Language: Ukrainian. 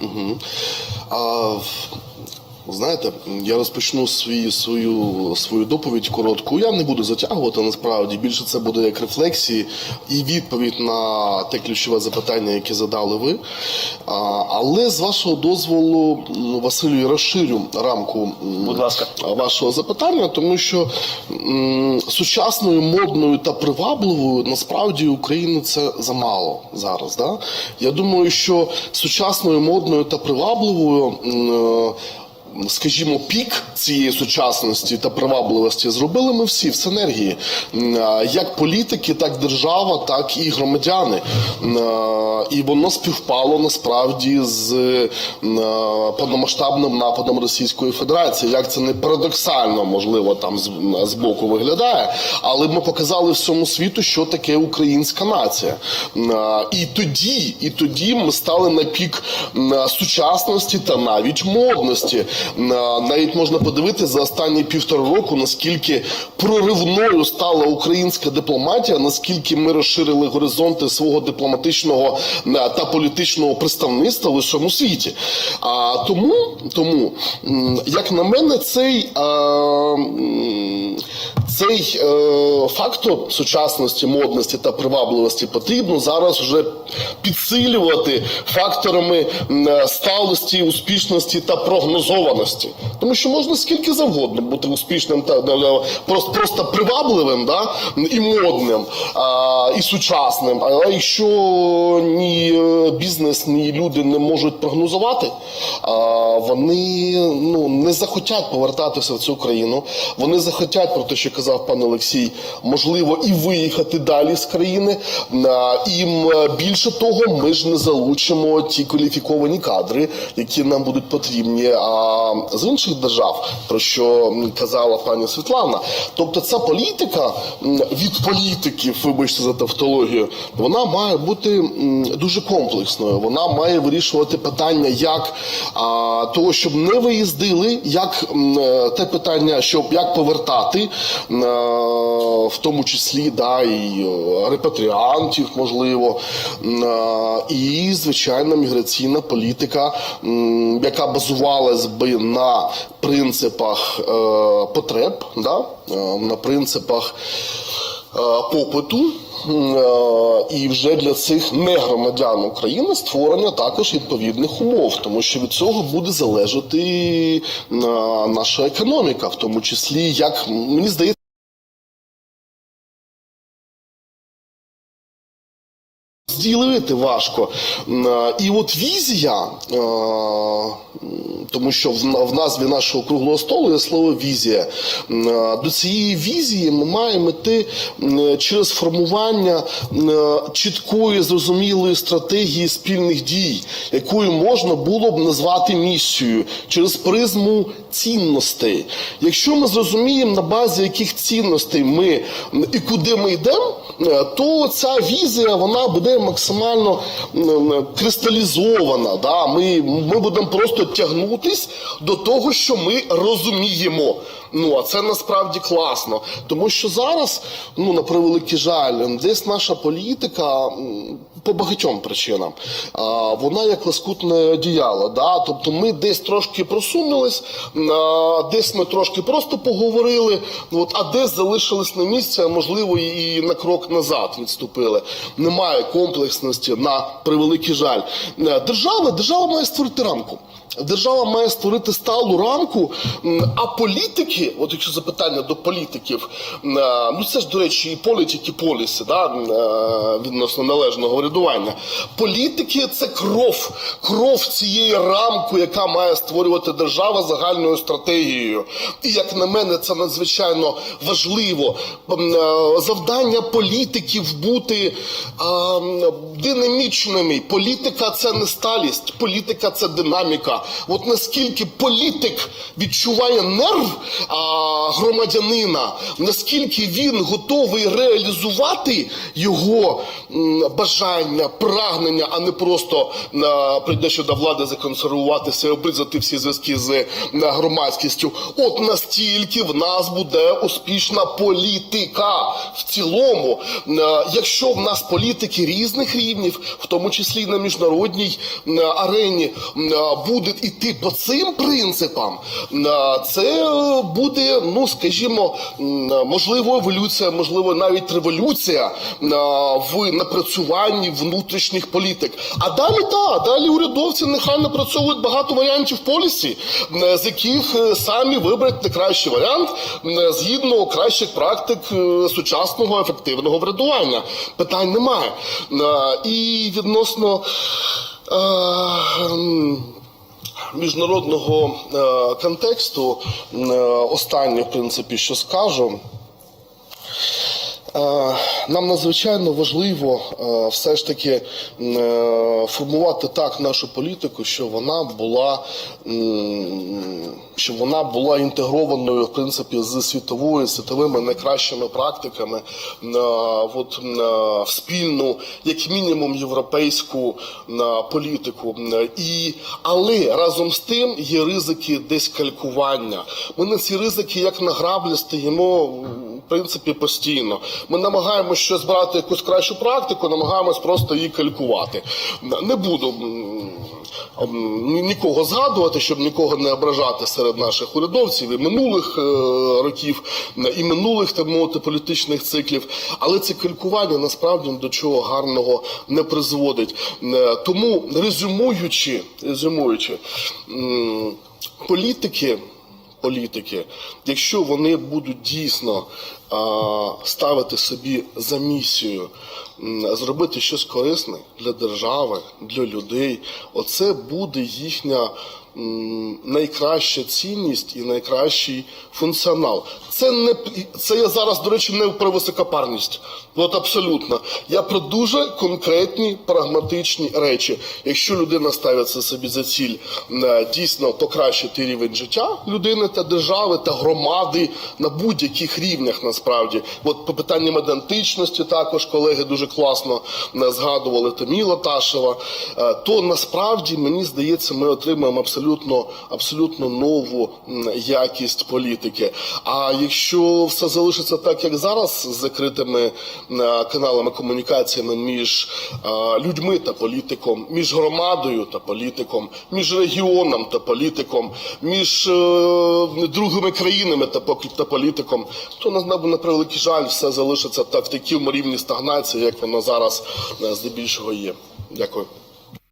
Угу. А, знаєте, я розпочну свій, свою, свою доповідь коротку. Я не буду затягувати насправді. Більше це буде як рефлексії і відповідь на те ключове запитання, яке задали ви. А, але з вашого дозволу, Василю, я розширю рамку Будь ласка. вашого запитання, тому що м, сучасною, модною та привабливою насправді України це замало зараз. Да? Я думаю, що сучасною, модною та привабливою. м, е, Скажімо, пік цієї сучасності та привабливості зробили ми всі в синергії, як політики, так держава, так і громадяни. І воно співпало насправді з повномасштабним нападом Російської Федерації. Як це не парадоксально, можливо, там з, боку виглядає, але ми показали всьому світу, що таке українська нація. І тоді, і тоді ми стали на пік сучасності та навіть модності. А, Навіть можна подивитися за останні півтора року, наскільки проривною стала українська дипломатія, наскільки ми розширили горизонти свого дипломатичного та політичного представництва в усьому світі. А тому, тому як на мене, цей. а, м, цей е, фактор сучасності, модності та привабливості потрібно зараз вже підсилювати факторами е, сталості, успішності та прогнозованості. Тому що можна скільки завгодно бути успішним та просто, просто привабливим да, і модним, а, і сучасним. Але якщо ні е, бізнес, ні люди не можуть прогнозувати, а, вони ну, не захотять повертатися в цю країну. Вони захотять про те, що казав пан Олексій, можливо, і виїхати далі з країни. І більше того, ми ж не залучимо ті кваліфіковані кадри, які нам будуть потрібні а, з інших держав, про що казала пані Світлана. Тобто, ця політика від політиків, вибачте за тавтологію, вона має бути дуже комплексною. Вона має вирішувати питання як того, щоб не виїздили, як е, те питання, щоб як повертати, в тому числі да, і е, репатріантів, можливо, е, і звичайна міграційна політика, яка базувалась би на принципах е, потреб, да, е, на принципах е, попиту. Е, І вже для цих негромадян України створення також відповідних умов, тому що від цього буде залежати е, наша економіка, в тому числі, як мені здається. Зділити важко. Е, І от візія, е, тому що в назві нашого круглого столу є слово візія. Е, До цієї візії ми маємо йти через формування чіткої, зрозумілої стратегії спільних дій, якою можна було б назвати місією через призму цінностей. Якщо ми зрозуміємо, на базі яких цінностей ми і куди ми йдемо, е, то ця візія вона буде максимально кристалізована. Да? Ми, ми будемо просто тягнутись до того, що ми розуміємо. Ну а це насправді класно, тому що зараз, ну на превеликий жаль, десь наша політика по багатьом причинам, а, вона як лоскутне одіяло. Да? Тобто ми десь трошки просунулись, десь ми трошки просто поговорили, от, а десь залишились на місці, а можливо і на крок назад відступили. Немає комплексності на превеликий жаль. Е, Держава, держава має створити рамку. Держава має створити сталу рамку, а політики, от якщо запитання до політиків, е, ну це ж до речі, і політики, поліси, да, е, відносно належного врядування. Політики це кров, кров цієї рамки, яка має створювати держава загальною стратегією. І як на мене, це надзвичайно важливо. Е, Завдання політиків бути а, динамічними. Політика це не сталість, політика це динаміка. От наскільки політик відчуває нерв а, громадянина, наскільки він готовий реалізувати його бажання, прагнення, а не просто а, прийде ще до влади законсервуватися, обрізати всі зв'язки з е, громадськістю. От настільки в нас буде успішна політика в цілому. Е, Якщо в нас політики різних рівнів, в тому числі і на міжнародній арені, м, буде йти по цим принципам, це е, буде, ну скажімо, можливо, еволюція, можливо, навіть революція в напрацюванні внутрішніх політик. А далі так, далі урядовці нехай напрацьовують багато варіантів полісі, з яких е, самі виберуть найкращий варіант згідно кращих практик е, сучасного ефективного врядування. Питань немає. Е, І відносно. е, м, Міжнародного е, контексту е, останнє, в принципі, що скажу. Е, Нам надзвичайно важливо е, все ж таки е, формувати так нашу політику, щоб вона була щоб вона була інтегрованою в принципі з світовою світовими найкращими практиками от, в спільну, як мінімум, європейську політику. І але разом з тим є ризики десь калькування. Ми на ці ризики, як на граблі, стоїмо принципі постійно. Ми намагаємося щось брати якусь кращу практику, намагаємось просто її калькувати. Не буду нікого згадувати, щоб нікого не ображати серед наших урядовців і минулих е, років, і минулих так мовити політичних циклів. Але це калькування насправді до чого гарного не призводить. Е, Тому резюмуючи, резюмуючи, політики політики, якщо вони будуть дійсно ставити собі за місію зробити щось корисне для держави, для людей, оце буде їхня найкраща цінність і найкращий функціонал. Це не це я зараз, до речі, не про високопарність. От абсолютно. Я про дуже конкретні прагматичні речі. Якщо людина ставиться собі за ціль е, дійсно покращити рівень життя людини та держави та громади на будь-яких рівнях, насправді, от по питанням ідентичності також колеги дуже класно е, згадували Таміла Ташева, е, то насправді мені здається, ми отримаємо абсолютно абсолютно нову якість політики. А якщо все залишиться так, як зараз, з закритими е, каналами комунікаціями між людьми та політиком, між громадою та політиком, між регіоном та політиком, між другими країнами та політиком, то на, на, превеликий жаль, все залишиться в такому рівні стагнації, як воно зараз е, здебільшого є. Дякую.